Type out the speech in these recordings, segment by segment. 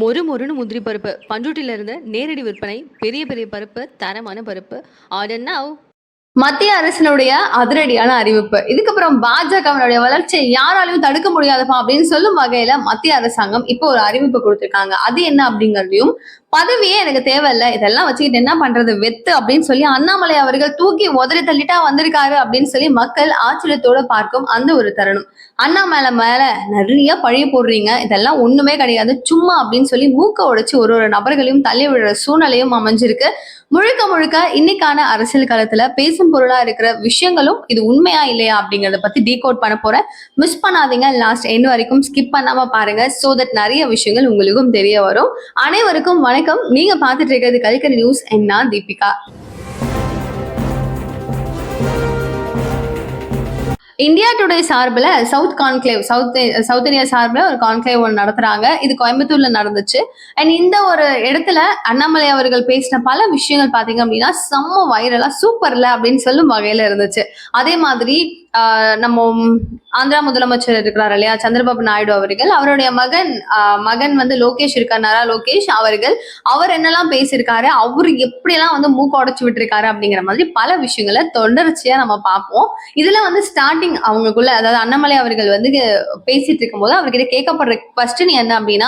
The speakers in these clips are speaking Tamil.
மொறு மொறுன்னு முந்திரி பருப்பு. பண்ருட்டில இருந்து நேரடி விற்பனை பெரிய பெரிய பருப்பு தரமான பருப்பு. ஆர்டர் நவ் மத்திய அரசினுடைய அதிரடியான அறிவிப்பு. இதுக்கப்புறம் பாஜகவினுடைய வளர்ச்சியை யாராலையும் தடுக்க முடியாதப்பா அப்படின்னு சொல்லும் வகையில மத்திய அரசாங்கம் இப்போ ஒரு அறிவிப்பு கொடுத்திருக்காங்க. அது என்ன அப்படிங்கறதையும் பதவியே எனக்கு தேவையில்ல. இதெல்லாம் வச்சுக்கிட்டு என்ன பண்றது? வெத்து அப்படின்னு சொல்லி அண்ணாமலை அவர்கள் தூக்கி உதறி தள்ளிட்டா வந்திருக்காரு அப்படின்னு சொல்லி மக்கள் ஆச்சரியத்தோட பார்க்கும் அந்த ஒரு தருணம். அண்ணாமலை மேல நிறைய பழிய போடுறீங்க. இதெல்லாம் ஒண்ணுமே கிடையாது. சும்மா அப்படின்னு சொல்லி மூக்க உடைச்சு ஒரு ஒரு நபர்களையும் தள்ளி விடுற சூழ்நிலையும் அமைஞ்சிருக்கு. முழுக்க முழுக்க இன்னைக்கான அரசியல் காலத்துல பேசும் பொருளா இருக்கிற விஷயங்களும் இது உண்மையா இல்லையா அப்படிங்கறத பத்தி டீகோட் பண்ண போறேன். மிஸ் பண்ணாதீங்க. லாஸ்ட் எண்ட் வரைக்கும் ஸ்கிப் பண்ணாம பாருங்க. சோ தட் நிறைய விஷயங்கள் உங்களுக்கும் தெரிய வரும். அனைவருக்கும் வணக்கம். வணக்கம். நீங்க பாத்துட்டு இருக்கிறது கல்கரி நியூஸ். என்ன நான் தீபிகா. இந்தியா டுடே சார்பில் south conclave south south India சார்பில் ஒரு கான்க்ளேவ் ஒன்று நடத்துறாங்க. இது கோயம்புத்தூரில் நடந்துச்சு. அண்ட் இந்த ஒரு இடத்துல அண்ணாமலை அவர்கள் பேசின பல விஷயங்கள் பார்த்தீங்க அப்படின்னா செம்ம வைரலாக சூப்பர்ல அப்படின்னு சொல்லும் வகையில் இருந்துச்சு. அதே மாதிரி நம்ம ஆந்திரா முதலமைச்சர் இருக்கிறார் இல்லையா? சந்திரபாபு நாயுடு அவர்கள். அவருடைய மகன் ஆஹ் மகன் வந்து லோகேஷ் இருக்கார். லோகேஷ் அவர்கள். அவர் என்னெல்லாம் பேசியிருக்காரு? அவரு எப்படியெல்லாம் வந்து மூக்க உடைச்சு விட்டுருக்காரு அப்படிங்கிற மாதிரி பல விஷயங்களை தொடர்ச்சியா நம்ம பார்ப்போம். இதுல வந்து ஸ்டார்டிங் அவங்களுக்குள்ள அதாவது அண்ணாமலை அவர்கள் வந்து பேசிட்டு இருக்கும்போது அவர்கிட்ட கேட்கப்படுற கொஸ்டின் என்ன அப்படின்னா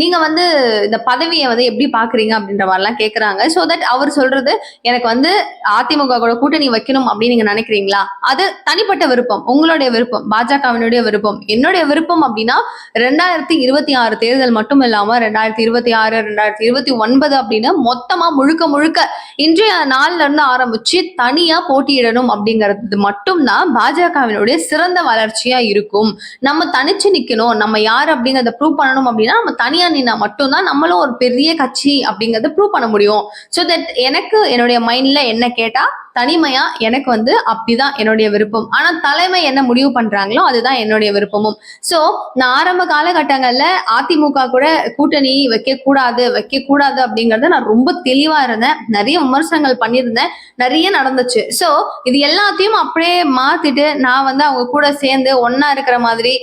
நீங்க வந்து இந்த பதவியை வந்து எப்படி பாக்குறீங்க அப்படின்ற மாதிரிலாம் கேக்குறாங்க. ஸோ தட் அவர் சொல்றது எனக்கு வந்து அதிமுக கூட கூட்டணி வைக்கணும் அப்படின்னு நீங்க நினைக்கிறீங்களா? அது தனிப்பட்ட விருப்பம். உங்களுடைய விருப்பம். பாஜகவினுடைய விருப்பம். என்னுடைய விருப்பம் அப்படின்னா ரெண்டாயிரத்தி இருபத்தி ஆறு தேர்தல் மட்டும் இல்லாம ரெண்டாயிரத்தி இருபத்தி ஆறு ரெண்டாயிரத்தி இருபத்தி ஒன்பது அப்படின்னு மொத்தமா முழுக்க முழுக்க இன்றைய நாள்ல இருந்து ஆரம்பிச்சு தனியா போட்டியிடணும் அப்படிங்கிறது மட்டும்தான் பாஜகவினுடைய சிறந்த வளர்ச்சியா இருக்கும். நம்ம தனிச்சு நிக்கணும். நம்ம யார் அப்படிங்கறத ப்ரூவ் பண்ணணும் அப்படின்னா நம்ம தனியா நின்னா மட்டும்தான் நம்மளும் ஒரு பெரிய கட்சி அப்படிங்கறத ப்ரூவ் பண்ண முடியும். ஸோ தட் எனக்கு என்னுடைய மைண்ட்ல என்ன கேட்டா தனிமையா எனக்கு வந்து அப்படிதான் என்னுடைய விருப்பம். ஆனா தலைமை என்ன முடிவு பண்றாங்களோ அதுதான் என்னுடைய விருப்பமும். சோ நான் ஆரம்ப காலகட்டங்கள்ல அதிமுக கூட கூட்டணி வைக்க கூடாது வைக்க கூடாது அப்படிங்கறத நான் ரொம்ப தெளிவா இருந்தேன். நிறைய விமர்சனங்கள் பண்ணியிருந்தேன். நிறைய நடந்துச்சு. சோ இது எல்லாத்தையும் அப்படியே மாத்திட்டு நான் வந்து அவங்க கூட சேர்ந்து ஒன்னா இருக்கிற மாதிரி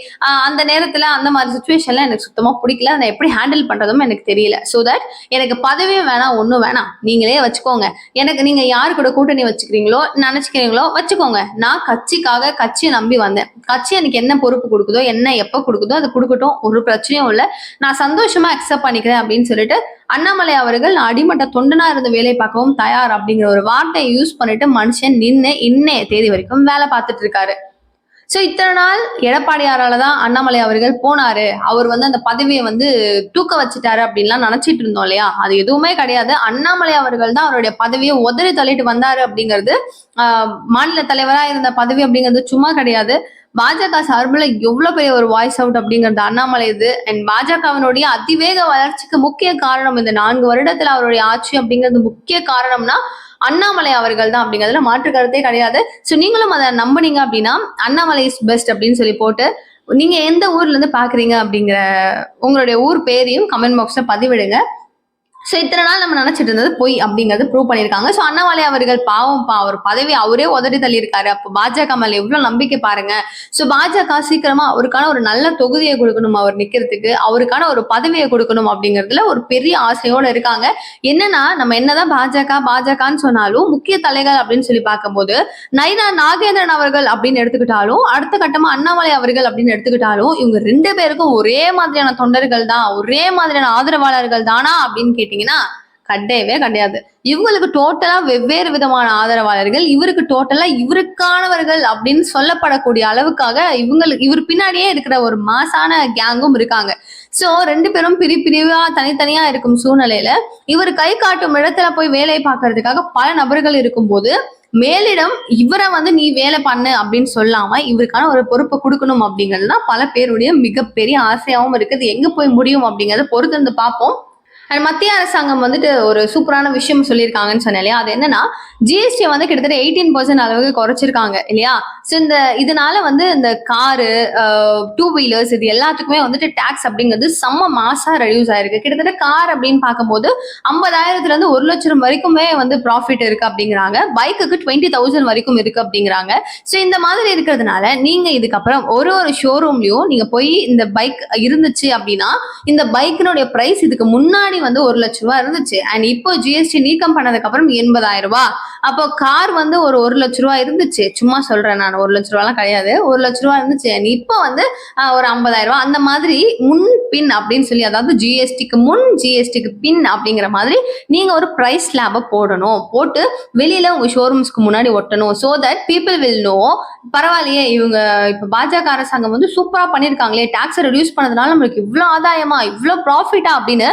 அந்த நேரத்துல அந்த மாதிரி சுச்சுவேஷன்ல எனக்கு சுத்தமா பிடிக்கல. அதை எப்படி ஹேண்டில் பண்றதும் எனக்கு தெரியல. சோ தட் எனக்கு பதவியும் வேணாம் ஒன்றும் வேணாம். நீங்களே வச்சுக்கோங்க. எனக்கு நீங்க யாரு கூட கூட்டணி வச்சு வச்சுக்கிறீங்களோ நினைச்சுக்கிறீங்களோ வச்சுக்கோங்க. நான் கட்சிக்காக கட்சியை நம்பி வந்தேன். கட்சி எனக்கு என்ன பொறுப்பு கொடுக்குதோ என்ன எப்ப கொடுக்குதோ அது கொடுக்கட்டும். ஒரு பிரச்சனையும் இல்லை. நான் சந்தோஷமா அக்செப்ட் பண்ணிக்கிறேன் அப்படின்னு சொல்லிட்டு அண்ணாமலை அவர்கள் நான் அடிமட்ட தொண்டனா இருந்து வேலை பார்க்கவும் தயார் அப்படிங்கிற ஒரு வார்த்தையை யூஸ் பண்ணிட்டு மனுஷன் நின்று இன்னைய தேதி வரைக்கும் வேலை பார்த்துட்டு இருக்காரு. சோ இத்தனை நாள் எடப்பாடியாரால தான் அண்ணாமலை அவர்கள் போனாரு. அவர் வந்து அந்த பதவியை வந்து தூக்க வச்சுட்டாரு அப்படின்லாம் நினைச்சிட்டு இருந்தோம் இல்லையா? அது எதுவுமே கிடையாது. அண்ணாமலை அவர்கள் தான் அவருடைய பதவியை உதறி தள்ளிட்டு வந்தாரு அப்படிங்கிறது மாநில தலைவரா இருந்த பதவி அப்படிங்கிறது சும்மா கிடையாது. பாஜக சார்பில் எவ்வளவு பெரிய ஒரு வாய்ஸ் அவுட் அப்படிங்கிறது அண்ணாமலை இது. அண்ட் பாஜகவினுடைய அதிவேக வளர்ச்சிக்கு முக்கிய காரணம் இந்த நான்கு வருடத்துல அவருடைய ஆட்சி அப்படிங்கிறது முக்கிய காரணம்னா அண்ணாமலை அவர்கள் தான் அப்படிங்கிறதுல மாற்று கருத்தே கிடையாது. ஸோ நீங்களும் அதை நம்புனீங்க அப்படின்னா அண்ணாமலை இஸ் பெஸ்ட் அப்படின்னு சொல்லி போட்டு நீங்க எந்த ஊர்ல இருந்து பாக்குறீங்க அப்படிங்கிற உங்களுடைய ஊர் பேரையும் கமெண்ட் பாக்ஸ்ல பதிவிடுங்க. ஸோ இத்தனை நாள் நம்ம நினைச்சிட்டு இருந்தது பொய் அப்படிங்கறது ப்ரூவ் பண்ணியிருக்காங்க. ஸோ அண்ணாமலை அவர்கள் பாவம் பா அவர் பதவி அவரே உதறி தள்ளியிருக்காரு. அப்போ பாஜக மேல எவ்வளவு நம்பிக்கை பாருங்க. ஸோ பாஜக சீக்கிரமா அவருக்கான ஒரு நல்ல தொகுதியை கொடுக்கணும் அவர் நிக்கிறதுக்கு அவருக்கான ஒரு பதவியை கொடுக்கணும் அப்படிங்கிறதுல ஒரு பெரிய ஆசையோட இருக்காங்க. என்னன்னா நம்ம என்னதான் பாஜக பாஜகன்னு சொன்னாலும் முக்கிய தலைகள் அப்படின்னு சொல்லி பார்க்கும்போது நைனா நாகேந்திரன் அவர்கள் அப்படின்னு எடுத்துக்கிட்டாலும் அடுத்த கட்டமா அண்ணாமலை அவர்கள் அப்படின்னு எடுத்துக்கிட்டாலும் இவங்க ரெண்டு பேருக்கும் ஒரே மாதிரியான தொண்டர்கள் தான் ஒரே மாதிரியான ஆதரவாளர்கள் தானா அப்படின்னு கேட்டீங்கன்னா கிடையவே கிடையாது. இவங்களுக்கு டோட்டலா வெவ்வேறு விதமான ஆதரவாளர்கள் இவருக்கு டோட்டலா இவருக்கானவர்கள் அப்படின்னு சொல்லப்படக்கூடிய அளவுக்காக இவங்களுக்கு இவர் பின்னாடியே இருக்கிற ஒரு மாசான கேங்கும் இருக்காங்க. சோ ரெண்டு பேரும் பிரி பிரிவா தனித்தனியா இருக்கும் சூழ்நிலையில இவர் கை காட்டும் இடத்துல போய் வேலை பார்க்கறதுக்காக பல நபர்கள் இருக்கும்போது மேலிடம் இவரை வந்து நீ வேலை பண்ணு அப்படின்னு சொல்லாம இவருக்கான ஒரு பொறுப்பை கொடுக்கணும் அப்படிங்கிறது தான் பல பேருடைய மிகப்பெரிய ஆசையாவும் இருக்குது. எங்க போய் முடியும் அப்படிங்கறத பொறுத்து வந்து பார்ப்போம். அண்ட் மத்திய அரசாங்கம் வந்துட்டு ஒரு சூப்பரான விஷயம் சொல்லியிருக்காங்கன்னு சொன்னேன் இல்லையா? அது என்னன்னா ஜிஎஸ்டி வந்து கிட்டத்தட்ட எயிட்டீன் பர்சன்ட் அளவுக்கு குறைச்சிருக்காங்க இல்லையா? ஸோ இந்த இதனால வந்து இந்த காரு டூ வீலர்ஸ் இது எல்லாத்துக்குமே வந்துட்டு டேக்ஸ் அப்படிங்கிறது செம்ம மாசா ரெடியூஸ் ஆயிருக்கு. கிட்டத்தட்ட கார் அப்படின்னு பார்க்கும்போது ஐம்பதாயிரத்துல இருந்து ஒரு லட்சம் வரைக்குமே வந்து ப்ராஃபிட் இருக்கு அப்படிங்கிறாங்க. பைக்குக்கு டுவெண்ட்டி தௌசண்ட் வரைக்கும் இருக்கு அப்படிங்கிறாங்க. ஸோ இந்த மாதிரி இருக்கிறதுனால நீங்க இதுக்கப்புறம் ஒரு ஒரு ஷோரூம்லயும் நீங்க போய் இந்த பைக் இருந்துச்சு அப்படின்னா இந்த பைக்கினுடைய பிரைஸ் இதுக்கு முன்னாடி வந்து ஒரு லட்ச ரூபா இருந்துச்சு. அண்ட் இப்போ ஜிஎஸ்டி நீக்கம் பண்ணதுக்கு அப்புறம் எண்பதாயிரம் ரூபாய் அப்போ கார் வந்து ஒரு ஒரு லட்ச ரூபா இருந்துச்சு. சும்மா சொல்றேன் நான் ஒரு லட்ச ரூபாலாம் கிடையாது. ஒரு லட்ச ரூபா இருந்துச்சு. அண்ட் இப்போ வந்து ஒரு ஐம்பதாயிரம் ரூபாய் அந்த மாதிரி முன் பின் அப்படின்னு சொல்லி அதாவது ஜிஎஸ்டிக்கு முன் ஜிஎஸ்டிக்கு பின் அப்படிங்கிற மாதிரி நீங்க ஒரு பிரைஸ் லேபை போடணும். போட்டு வெளியில உங்க ஷோரூம்ஸ்க்கு முன்னாடி ஒட்டணும். So that people will know பரவாயில்லையே இவங்க இப்ப பாஜக அரசாங்கம் வந்து சூப்பரா பண்ணிருக்காங்களே. டாக்ஸை ரெடியூஸ் பண்ணதுனால நம்மளுக்கு இவ்வளோ ஆதாயமா இவ்வளோ ப்ராஃபிட்டா அப்படின்னு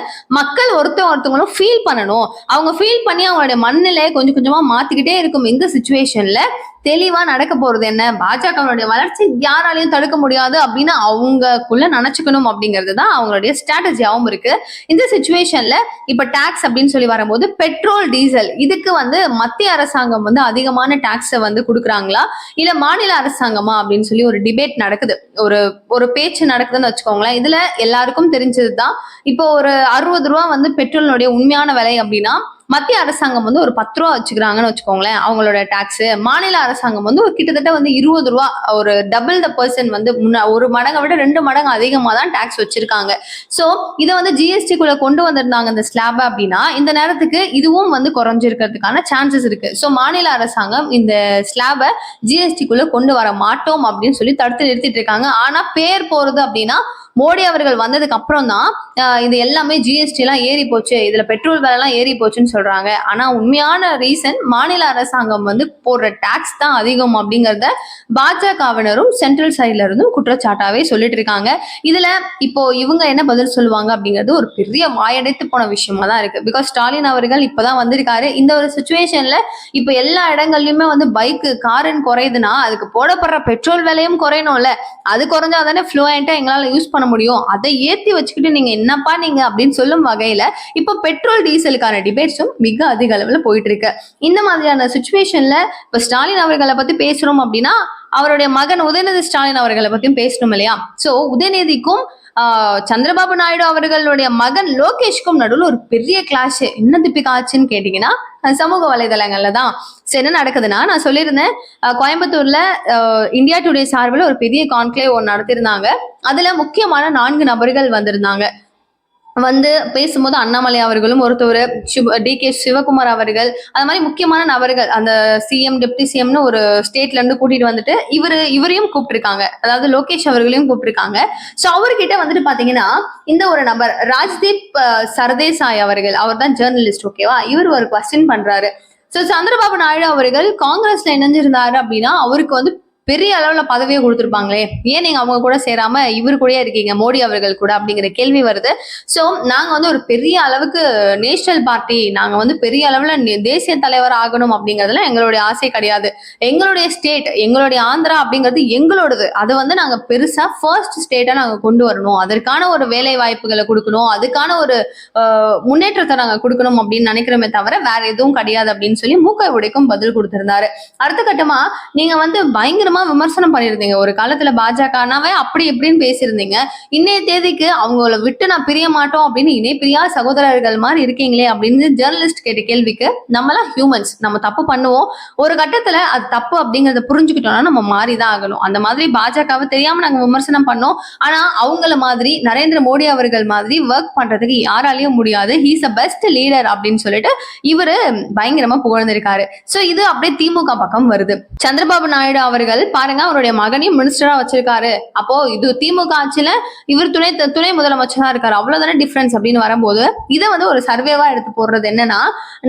மக்கள் ஒருத்தர் ஒருத்தவங்களும் ஃபீல் பண்ணணும். அவங்க ஃபீல் பண்ணி அவங்களுடைய மண்ணிலையை கொஞ்சம் கொஞ்சமா மாத்திக்கிட்டே இருக்கும் இந்த சுச்சுவேஷன்ல தெளிவா நடக்க போறது என்ன? பாஜகவுடைய வளர்ச்சி யாராலையும் தடுக்க முடியாது அப்படின்னு அவங்கக்குள்ள நினைச்சுக்கணும் அப்படிங்கிறது தான் அவங்களுடைய ஸ்ட்ராட்டஜியாவும் இருக்கு. இந்த சுச்சுவேஷன்ல இப்ப டாக்ஸ் அப்படின்னு சொல்லி வரும்போது பெட்ரோல் டீசல் இதுக்கு வந்து மத்திய அரசாங்கம் வந்து அதிகமான டாக்ஸை வந்து கொடுக்குறாங்களா? இல்ல மாநில அரசாங்கமா அப்படின்னு சொல்லி ஒரு டிபேட் நடக்குது. ஒரு ஒரு பேச்சு நடக்குதுன்னு வச்சுக்கோங்களேன். இதுல எல்லாருக்கும் தெரிஞ்சதுதான். இப்போ ஒரு அறுபது ரூபா வந்து பெட்ரோலினுடைய உண்மையான விலை அப்படின்னா மத்திய அரசாங்கம் வந்து ஒரு பத்து ரூபா வச்சுக்கிறாங்கன்னு வச்சுக்கோங்களேன் அவங்களோட டாக்ஸ் மாநில அரசாங்கம் வந்து ஒரு கிட்டத்தட்ட வந்து இருபது ரூபா ஒரு டபுள் த பர்சன்ட் வந்து முன்ன ஒரு மடங்கை விட ரெண்டு மடங்கு அதிகமாக தான் டாக்ஸ் வச்சிருக்காங்க. ஸோ இதை வந்து ஜிஎஸ்டிக்குள்ள கொண்டு வந்திருந்தாங்க இந்த ஸ்லாப் அப்படின்னா இந்த நேரத்துக்கு இதுவும் வந்து குறைஞ்சிருக்கிறதுக்கான சான்சஸ் இருக்கு. ஸோ மாநில அரசாங்கம் இந்த ஸ்லாபை ஜிஎஸ்டிக்குள்ள கொண்டு வர மாட்டோம் அப்படின்னு சொல்லி தடுத்து நிறுத்திட்டு இருக்காங்க. ஆனா பேர் போறது அப்படின்னா மோடி அவர்கள் வந்ததுக்கு அப்புறம் தான் இது எல்லாமே ஜிஎஸ்டி எல்லாம் ஏறி போச்சு. இதுல பெட்ரோல் விலை எல்லாம் ஏறி போச்சுன்னு சொல்றாங்க. ஆனா உண்மையான ரீசன் மாநில அரசாங்கம் வந்து போடுற டாக்ஸ் தான் அதிகம் அப்படிங்கறத பாஜகவினரும் சென்ட்ரல் சைட்ல இருந்தும் குற்றச்சாட்டாவே சொல்லிட்டு இருக்காங்க. இதுல இப்போ இவங்க என்ன பதில் சொல்லுவாங்க அப்படிங்கிறது ஒரு பெரிய வாயடைத்து போன விஷயமா தான் இருக்கு. பிகாஸ் ஸ்டாலின் அவர்கள் இப்பதான் வந்திருக்காரு. இந்த ஒரு சுச்சுவேஷன்ல இப்ப எல்லா இடங்கள்லயுமே வந்து பைக்கு காரன் குறையுதுன்னா அதுக்கு போடப்படுற பெட்ரோல் விலையும் குறையணும்ல. அது குறைஞ்சா தானே ஃப்ளூயண்டா எங்களால யூஸ் பண்ண முடியும். அதை ஏத்தி வச்சுக்கிட்டு நீங்க என்னப்பா நீங்க அப்படின்னு சொல்லும் வகையில இப்போ பெட்ரோல் டீசலுக்கான டிபேட்ஸும் மிக அதிக அளவுல போயிட்டு இருக்கு இந்த மாதிரியான சுச்சுவேஷன்ல இப்ப ஸ்டாலின் அவர்களை பத்தி பேசுறோம் அப்படின்னா அவருடைய மகன் உதயநிதி ஸ்டாலின் அவர்களை பத்தியும் பேசணும் இல்லையா? சோ உதயநிதிக்கும் சந்திரபாபு நாயுடு அவர்களுடைய மகன் லோகேஷ்க்கும் நடுவில் ஒரு பெரிய கிளாஷ் என்ன திப்பிக்கா ஆச்சுன்னு கேட்டீங்கன்னா சமூக வலைதளங்கள்ல தான். சரி, என்ன நடக்குதுன்னா நான் சொல்லியிருந்தேன். கோயம்புத்தூர்ல இந்தியா டுடே சார்பில் ஒரு பெரிய கான்க்ளேவ் ஒன்று நடத்திருந்தாங்க அதுல முக்கியமான நான்கு நபர்கள் வந்திருந்தாங்க. வந்து பேசும்போது அண்ணாமலை அவர்களும் ஒருத்தவர் டி கே சிவகுமார் அவர்கள் அது மாதிரி முக்கியமான நபர்கள் அந்த சிஎம் டெப்டி சிஎம்னு ஒரு ஸ்டேட்ல இருந்து கூட்டிட்டு வந்துட்டு இவரு இவரையும் கூப்பிட்டுருக்காங்க. அதாவது லோகேஷ் அவர்களையும் கூப்பிட்டுருக்காங்க. ஸோ அவர்கிட்ட வந்துட்டு பாத்தீங்கன்னா இந்த ஒரு நபர் ராஜ்தீப் சரதேசாய் சர்தேசாய் அவர்கள் அவர் தான் ஜேர்னலிஸ்ட் ஓகேவா இவர் ஒரு கொஸ்டின் பண்றாரு. ஸோ சந்திரபாபு நாயுடு அவர்கள் காங்கிரஸ்ல இணைஞ்சிருந்தாரு அப்படின்னா அவருக்கு வந்து பெரிய அளவுல பதவியை கொடுத்துருப்பாங்களே? ஏன் நீங்க அவங்க கூட சேராம இவர் கூடயே இருக்கீங்க மோடி அவர்கள் கூட அப்படிங்கிற கேள்வி வருது. ஸோ நாங்க வந்து ஒரு பெரிய அளவுக்கு நேஷனல் பார்ட்டி நாங்க வந்து பெரிய அளவுல தேசிய தலைவர் ஆகணும் அப்படிங்கறதுல எங்களுடைய ஆசை கிடையாது. எங்களுடைய ஸ்டேட் எங்களுடைய ஆந்திரா அப்படிங்கிறது எங்களோடது. அதை வந்து நாங்க பெருசா ஃபர்ஸ்ட் ஸ்டேட்டா நாங்க கொண்டு வரணும். அதற்கான ஒரு வேலை வாய்ப்புகளை கொடுக்கணும். அதுக்கான ஒரு முன்னேற்றத்தை நாங்க கொடுக்கணும் அப்படின்னு நினைக்கிறோமே தவிர வேற எதுவும் கிடையாது அப்படின்னு சொல்லி மூக்கை உடைக்கும் பதில் கொடுத்திருந்தாரு. அடுத்த கட்டமா நீங்க வந்து பயங்கரமா விமர்சனம் பண்ணியிருந்தீங்க. ஒரு காலத்துல பாஜகனாவே அப்படி இப்படின்னு பேசியிருந்தீங்க. இன்னைய தேதிக்கு அவங்கள விட்டு நான் பிரிய மாட்டோம் அப்படின்னு இணை பிரியா சகோதரர்கள் மாதிரி இருக்கீங்களே அப்படின்னு ஜேர்னலிஸ்ட் கேட்ட கேள்விக்கு நம்மளாம் ஹியூமன்ஸ் நம்ம தப்பு பண்ணுவோம். ஒரு கட்டத்துல அது தப்பு அப்படிங்கறத புரிஞ்சுக்கிட்டோம்னா நம்ம மாறிதான் ஆகணும். அந்த மாதிரி பாஜகவை தெரியாம நாங்க விமர்சனம் பண்ணோம். ஆனா அவங்கள மாதிரி நரேந்திர மோடி அவர்கள் மாதிரி ஒர்க் பண்றதுக்கு யாராலையும் முடியாது. ஹீஸ் அ பெஸ்ட் லீடர் அப்படின்னு சொல்லிட்டு இவரு பயங்கரமா புகழ்ந்திருக்காரு. சோ இது அப்படியே திமுக பக்கம் வருது. சந்திரபாபு நாயுடு அவர்கள் பாருங்க அவருடைய மகனையும் மினிஸ்டரா வச்சிருக்காரு. அப்போ இது திமுக ஆட்சியில இவர் துணை துணை முதலமைச்சரா இருக்காரு. அவ்வளவுதானே டிஃபரன்ஸ் அப்படின்னு வரும்போது இதை வந்து ஒரு சர்வேவா எடுத்து போடுறது என்னன்னா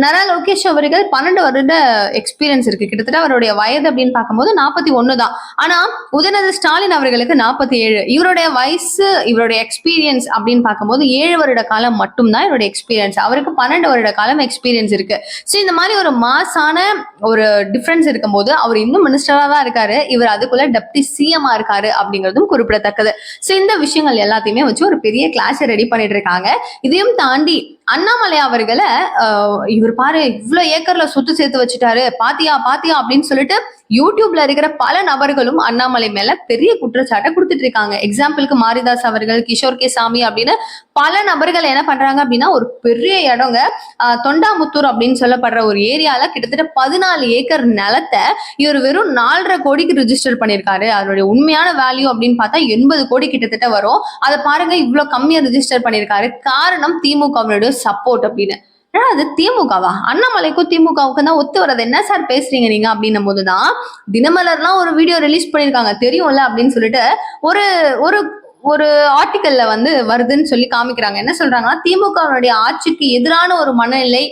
நரா லோகேஷ் அவர்கள் பன்னெண்டு வருட எக்ஸ்பீரியன்ஸ் இருக்கு. கிட்டத்தட்ட அவருடைய வயது அப்படின்னு பார்க்கும்போது நாற்பத்தி ஒன்னு தான். ஆனா உதயநிதி ஸ்டாலின் அவர்களுக்கு நாற்பத்தி ஏழு. இவருடைய வயசு இவருடைய எக்ஸ்பீரியன்ஸ் அப்படின்னு பார்க்கும்போது ஏழு வருட காலம் மட்டும்தான் இவருடைய எக்ஸ்பீரியன்ஸ் அவருக்கு பன்னெண்டு வருட காலம் எக்ஸ்பீரியன்ஸ் இருக்கு. ஸோ இந்த மாதிரி ஒரு மாசான ஒரு டிஃபரன்ஸ் இருக்கும்போது அவர் இன்னும் மினிஸ்டரா தான் இருக்காரு. இவர் அதுக்குள்ள டெப்டி சிஎம்மா இருக்காரு அப்படிங்கிறதும் குறிப்பிடத்தக்கது. ஸோ இந்த விஷயங்கள் எல்லாத்தையுமே வச்சு ஒரு பெரிய கிளாஸை ரெடி பண்ணிட்டு இருக்காங்க. இதையும் தாண்டி அண்ணாமலை அவர்களை இவர் பாரு இவ்வளோ ஏக்கர்ல சொத்து சேர்த்து வச்சுட்டாரு. பாத்தியா பாத்தியா அப்படின்னு சொல்லிட்டு யூடியூப்ல இருக்கிற பல நபர்களும் அண்ணாமலை மேல பெரிய குற்றச்சாட்டை கொடுத்துட்டு இருக்காங்க. எக்ஸாம்பிளுக்கு மாரிதாஸ் அவர்கள் கிஷோர் கே சாமி அப்படின்னு பல நபர்கள் என்ன பண்றாங்க அப்படின்னா ஒரு பெரிய இடங்க தொண்டாமுத்தூர் அப்படின்னு சொல்லப்படுற ஒரு ஏரியால கிட்டத்தட்ட பதினாலு ஏக்கர் நிலத்தை இவர் வெறும் நாலரை கோடிக்கு ரிஜிஸ்டர் பண்ணியிருக்காரு அதனுடைய உண்மையான வேல்யூ அப்படின்னு பார்த்தா எண்பது கோடி கிட்டத்தட்ட வரும். அதை பாருங்க இவ்வளவு கம்மியா ரிஜிஸ்டர் பண்ணியிருக்காரு காரணம் திமுகவினுடைய சப்போர்ட் அப்படின்னு. ஏன்னா அது திமுகவா? அண்ணாமலைக்கும் திமுகவுக்கும் தான் ஒத்து வரது என்ன சார் பேசுறீங்க நீங்க அப்படின்னும் போதுதான். தினமலர்லாம் ஒரு வீடியோ ரிலீஸ் பண்ணியிருக்காங்க தெரியும்ல அப்படின்னு சொல்லிட்டு ஒரு ஒரு ஒரு ஆர்டிக்கல்ல வந்து வருதுன்னு சொல்லி காமிக்கிறாங்க. என்ன சொல்றாங்கன்னா திமுகவினுடைய ஆட்சிக்கு எதிரான ஒரு மனநிலை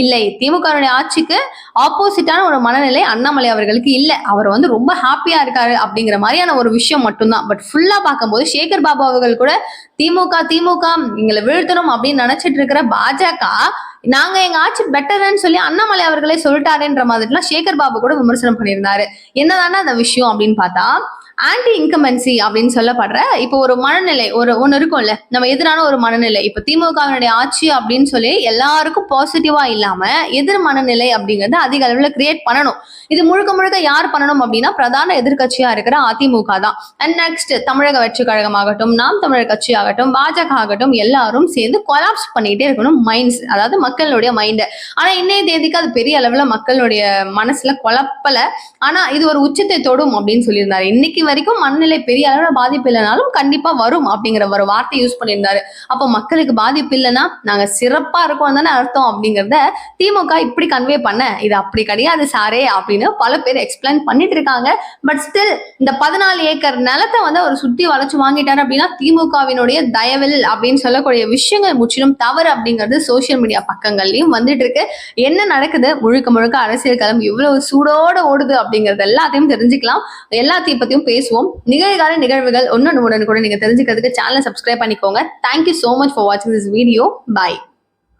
இல்லை. திமுகவினுடைய ஆட்சிக்கு ஆப்போசிட்டான ஒரு மனநிலை அண்ணாமலை அவர்களுக்கு இல்லை. அவர் வந்து ரொம்ப ஹாப்பியா இருக்காரு அப்படிங்கிற மாதிரியான ஒரு விஷயம் மட்டும்தான். பட் ஃபுல்லா பார்க்கும்போது சேகர் பாபு அவர்கள் கூட திமுக திமுக எங்களை வீழ்த்தணும் அப்படின்னு நினைச்சிட்டு இருக்கிற பாஜக நாங்க எங்க ஆட்சி பெட்டர்னு சொல்லி அண்ணாமலை அவர்களே சொல்லிட்டாருன்ற மாதிரிலாம் சேகர் பாபு கூட விமர்சனம் பண்ணியிருந்தாரு. என்னதானே அந்த விஷயம் அப்படின்னு பார்த்தா ஆன்டி இன்கமன்சி அப்படின்னு சொல்லப்படுற இப்போ ஒரு மனநிலை ஒரு ஒன்று இருக்கும்ல நம்ம எதிரான ஒரு மனநிலை. இப்போ திமுகவினுடைய ஆட்சி அப்படின்னு சொல்லி எல்லாருக்கும் பாசிட்டிவா இல்லாம எதிர் மனநிலை அப்படிங்கிறது அதிக அளவில் கிரியேட் பண்ணணும். இது முழுக்க முழுக்க யார் பண்ணணும் அப்படின்னா பிரதான எதிர்கட்சியா இருக்கிற அதிமுக தான். அண்ட் நெக்ஸ்ட் தமிழக வெற்றி கழகமாகட்டும் நாம் தமிழர் கட்சி ஆகட்டும் பாஜக ஆகட்டும் எல்லாரும் சேர்ந்து கொலாப்ஸ் பண்ணிட்டே இருக்கணும் மைண்ட்ஸ் அதாவது மக்களுடைய மைண்டை ஆனா இன்னைய தேதிக்கு அது பெரிய அளவில் மக்களுடைய மனசுல குழப்பல. ஆனா இது ஒரு உச்சத்தை தொடும் அப்படின்னு சொல்லியிருந்தாரு. இன்னைக்கு வரைக்கும் மனநிலை பெரிய அளவுல பாதிப்பு இல்லைனாலும் கண்டிப்பா வரும் அப்படிங்கிற ஒரு வார்த்தை யூஸ் பண்ணியிருந்தாரு. அப்போ மக்களுக்கு பாதிப்பு இல்லைன்னா நாங்க சிறப்பா இருக்கோம் தானே அர்த்தம் அப்படிங்கிறத திமுக இப்படி கன்வே பண்ண இது அப்படி கிடையாது சாரே அப்படின்னு பல பேர் எக்ஸ்பிளைன் பண்ணிட்டு இருக்காங்க. பட் ஸ்டில் இந்த பதினாலு ஏக்கர் நிலத்தை வந்து அவர் சுத்தி வளைச்சு வாங்கிட்டாரு அப்படின்னா திமுகவினுடைய தயவில் அப்படின்னு சொல்லக்கூடிய விஷயங்கள் முற்றிலும் தவறு அப்படிங்கிறது சோசியல் மீடியா பக்கங்கள்லயும் வந்துட்டு இருக்கு. என்ன நடக்குது? முழுக்க முழுக்க அரசியல் களம் இவ்வளவு சூடோட ஓடுது அப்படிங்கறது எல்லாத்தையும் தெரிஞ்சுக்கலாம். எல்லாத்தையும் பத்தியும் பேசுவோம். நிகழ்கால நிகழ்வுகள் ஒன்னு உடனே கூட நீங்க தெரிஞ்சுக்கிறதுக்கு சேனலை சப்ஸ்கிரைப் பண்ணிக்கோங்க. Thank you so much for வாட்சிங் திஸ் வீடியோ பாய்